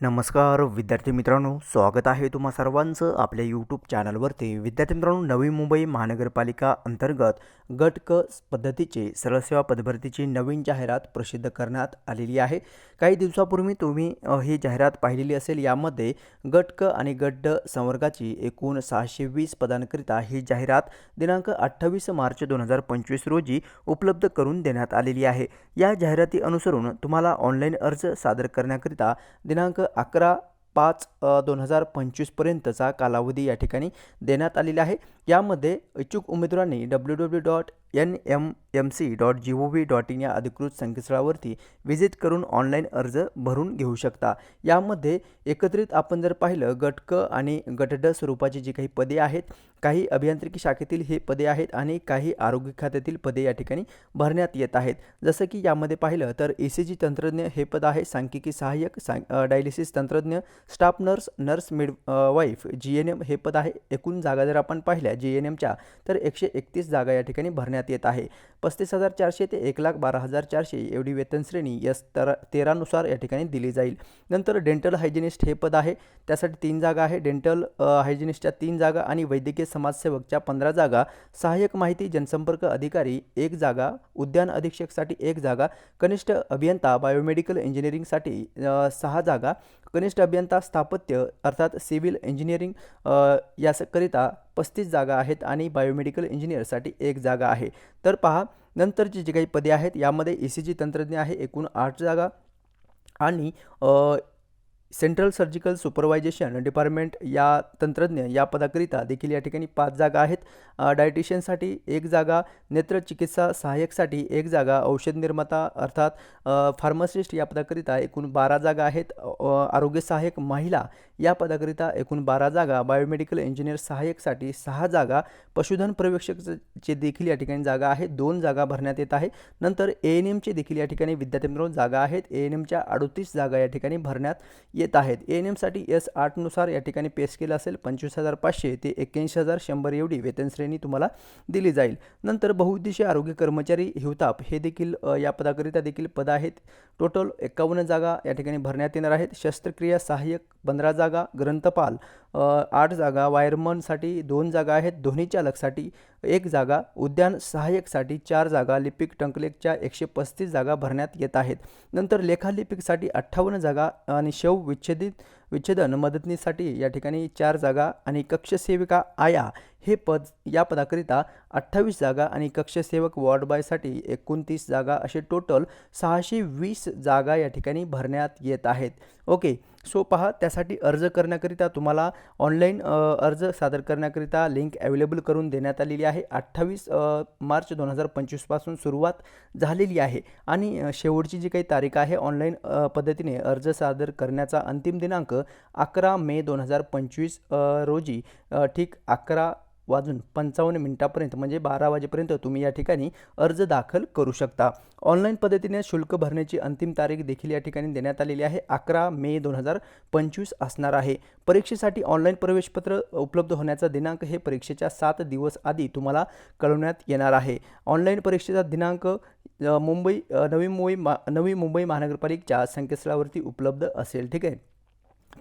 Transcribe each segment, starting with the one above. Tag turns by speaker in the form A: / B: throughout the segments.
A: नमस्कार विद्यार्थी मित्रांनो स्वागत आहे तुम्हा सर्वांचं आपल्या यूट्यूब चॅनलवरती विद्यार्थी मित्रांनो नवी मुंबई महानगरपालिका अंतर्गत गट क पद्धतीचे सरळ सेवा पदभरतीची नवीन जाहिरात प्रसिद्ध करण्यात आलेली आहे. काही दिवसापूर्वी तुम्ही ही जाहिरात पाहिलेली असेल यामध्ये गट क आणि गट ड संवर्गाची एकूण सहाशे वीस पदांकरिता ही जाहिरात दिनांक अठ्ठावीस मार्च दोन हजार पंचवीस रोजी उपलब्ध करून देण्यात आलेली आहे. या जाहिराती अनुसरून तुम्हाला ऑनलाईन अर्ज सादर करण्याकरिता दिनांक अकरा पाच दोन हजार पंचवीसपर्यंतचा कालावधी या ठिकाणी देण्यात आलेला आहे. यामध्ये इच्छुक उमेदवारांनी W W dot N M M C dot G O V dot in या अधिकृत संकेतस्थळावरती व्हिजिट करून ऑनलाईन अर्ज भरून घेऊ शकता. यामध्ये एकत्रित आपण जर पाहिलं गट क आणि गट ड स्वरूपाची जी काही पदे आहेत काही अभियांत्रिकी शाखेतील हे पदे आहेत आणि काही आरोग्य खात्यातील पदे या ठिकाणी भरण्यात येत आहेत. जसं की यामध्ये पाहिलं तर ई सी जी तंत्रज्ञ हे पद आहे सांख्यिकी सहाय्यक सां डायलिसिस तंत्रज्ञ staff nurse nurse midwife G N M हे पद आहे. एकूण जागा जर आपण पाहिल्या जी एन एमच्या तर एकशे एकतीस जागा या ठिकाणी भरण्यात येत आहे. पस्तीस हजार चारशे ते एक लाख बारा हजार चारशे एवढी वेतन श्रेणी तर तेरानुसार या ठिकाणी दिली जाईल. नंतर डेंटल हायजिनिस्ट हे पद आहे. त्यासाठी तीन जागा आहे. डेंटल हायजिनिस्टच्या तीन जागा आणि वैद्यकीय समाजसेवकच्या पंधरा जागा. सहाय्यक माहिती जनसंपर्क अधिकारी एक जागा. उद्यान अधीक्षकसाठी एक जागा. कनिष्ठ अभियंता बायोमेडिकल इंजिनिअरिंगसाठी सहा जागा. कनिष्ठ अभियंता स्थापत्य अर्थात सिव्हिल इंजिनिअरिंग याकरिता पस्तीस जागा आहेत आणि बायोमेडिकल इंजिनियरसाठी एक जागा आहे. तर पहा नंतरची जी काही पदे आहेत यामध्ये ई सी जी तंत्रज्ञ आहे एकूण आठ जागा. आणि सेंट्रल सर्जिकल सुपरवायझेशन डिपार्टमेंट या तंत्रज्ञ या पदाकरिता देखील या ठिकाणी पाच जागा आहेत. डायटिशियनसाठी एक जागा नेत्रचिकित्सा सहाय्यकसाठी एक जागा औषध निर्माता अर्थात फार्मासिस्ट या पदाकरिता एकूण बारा जागा आहेत. आरोग्य सहाय्यक महिला या पदाकरिता एकूण बारा जागा बायोमेडिकल इंजिनियर सहाय्यकसाठी सहा जागा पशुधन पर्यवेक्षकचे देखील या ठिकाणी जागा आहे दोन जागा भरण्यात येत आहे नंतर ए एन एमचे देखील या ठिकाणी विद्यार्थी मित्रांनो जागा आहेत. ए एन एमच्या अडतीस जागा या ठिकाणी भरण्यात येत आहेत. ए एन एमसाठी एस आठनुसार या ठिकाणी पे स्केल असेल. पंचवीस हजार पाचशे ते एक्क्याऐंशी हजार शंभर एवढी वेतन श्रेणी तुम्हाला दिली जाईल. नंतर बहुउद्देशीय आरोग्य कर्मचारी हिवताप हे देखील या पदाकरिता देखील पद आहेत. टोटल एकावन्न जागा या ठिकाणी भरण्यात येणार आहेत. शस्त्रक्रिया सहाय्यक पंधरा जागा ग्रंथपाल आठ जागा वायरमनसाठी दोन जागा आहेत. ध्वनी चालकसाठी एक जागा उद्यान सहाय्यकसाठी चार जागा लिपिक टंकलेकच्या एकशे पस्तीस जागा भरण्यात येत आहेत. नंतर लेखालिपिकसाठी अठ्ठावन्न जागा आणि शव विच्छेदित विच्छेदन मदतनीसाठी या ठिकाणी चार जागा आणि कक्षसेविका आया हे पद या पदाकरिता अठ्ठावीस जागा आणि कक्षसेवक वॉर्ड बॉयसाठी एकोणतीस जागा असे टोटल सहाशे वीस जागा या ठिकाणी भरण्यात येत आहेत. ओके सो पहा त्यासाठी अर्ज करण्याकरिता तुम्हाला ऑनलाईन अर्ज सादर करण्याकरिता लिंक अवेलेबल करून देण्यात आलेली आहे अठ्ठावीस मार्च दोन हजार पंचवीसपासून सुरुवात झालेली आहे. आणि शेवटची जी काही तारीख आहे ऑनलाईन पद्धतीने अर्ज सादर करण्याचा अंतिम दिनांक अकरा मे दोन हजार पंचवीस रोजी ठीक अकरा वाजून पंचावन्न मिनिटापर्यंत म्हणजे बारा वाजेपर्यंत तुम्ही या ठिकाणी अर्ज दाखल करू शकता. ऑनलाईन पद्धतीने शुल्क भरण्याची अंतिम तारीख देखील या ठिकाणी देण्यात आलेली आहे. अकरा मे दोन हजार पंचवीस असणार आहे. परीक्षेसाठी ऑनलाईन प्रवेशपत्र उपलब्ध होण्याचा दिनांक हे परीक्षेच्या सात दिवस आधी तुम्हाला कळवण्यात येणार आहे. ऑनलाईन परीक्षेचा दिनांक मुंबई नवी मुंबई मा नवी मुंबई महानगरपालिकेच्या संकेतस्थळावरती उपलब्ध असेल. ठीक आहे?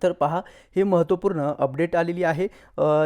A: तर पहा हे महत्त्वपूर्ण अपडेट आलेली आहे.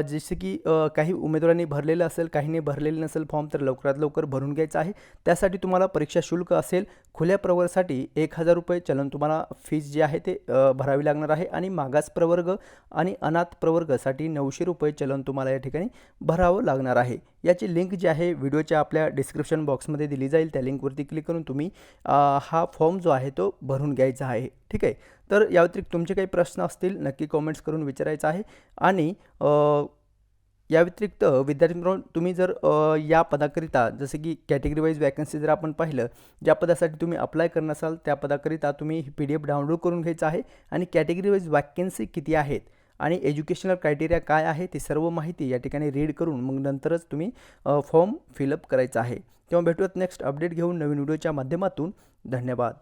A: जसे की काही उमेदवारांनी भरलेलं असेल काहीने भरलेलं नसेल फॉर्म तर लवकरात लवकर भरून घ्यायचा आहे. त्यासाठी तुम्हाला परीक्षा शुल्क असेल खुल्या प्रवर्गासाठी एक हजार रुपये चलन तुम्हाला फीज जी आहे ते भरावी लागणार आहे. आणि मागास प्रवर्ग आणि अनाथ प्रवर्गासाठी नऊशे रुपये चलन तुम्हाला या ठिकाणी भरावं लागणार आहे. याची लिंक जी आहे व्हिडिओच्या आपल्या डिस्क्रिप्शन बॉक्समध्ये दिली जाईल. त्या लिंकवरती क्लिक करून तुम्ही हा फॉर्म जो आहे तो भरून घ्यायचा आहे. ठीक आहे? तर या व्यतिरिक्त तुमचे काही प्रश्न असतील नक्की कॉमेंट्स करून विचारायचं आहे. आणि या व्यतिरिक्त विद्यार्थी मित्रांनो तुम्ही जर या पदाकरिता जसं की कॅटेगरी वाईज वॅकन्सी जर आपण पाहिलं ज्या पदासाठी तुम्ही अप्लाय करणार असाल त्या पदाकरिता तुम्ही ही पी डी एफ डाउनलोड करून घ्यायचं आहे. आणि कॅटेगरी वाईज वॅकन्सी किती आहेत? आणि एज्युकेशनल क्रायटेरिया काय आहे? ती सर्व माहिती या ठिकाणी रीड करून मग नंतरच तुम्ही फॉर्म फिलअप करायचा आहे. तेव्हा भेटूयात नेक्स्ट अपडेट घेऊन नवीन व्हिडिओच्या माध्यमातून. धन्यवाद.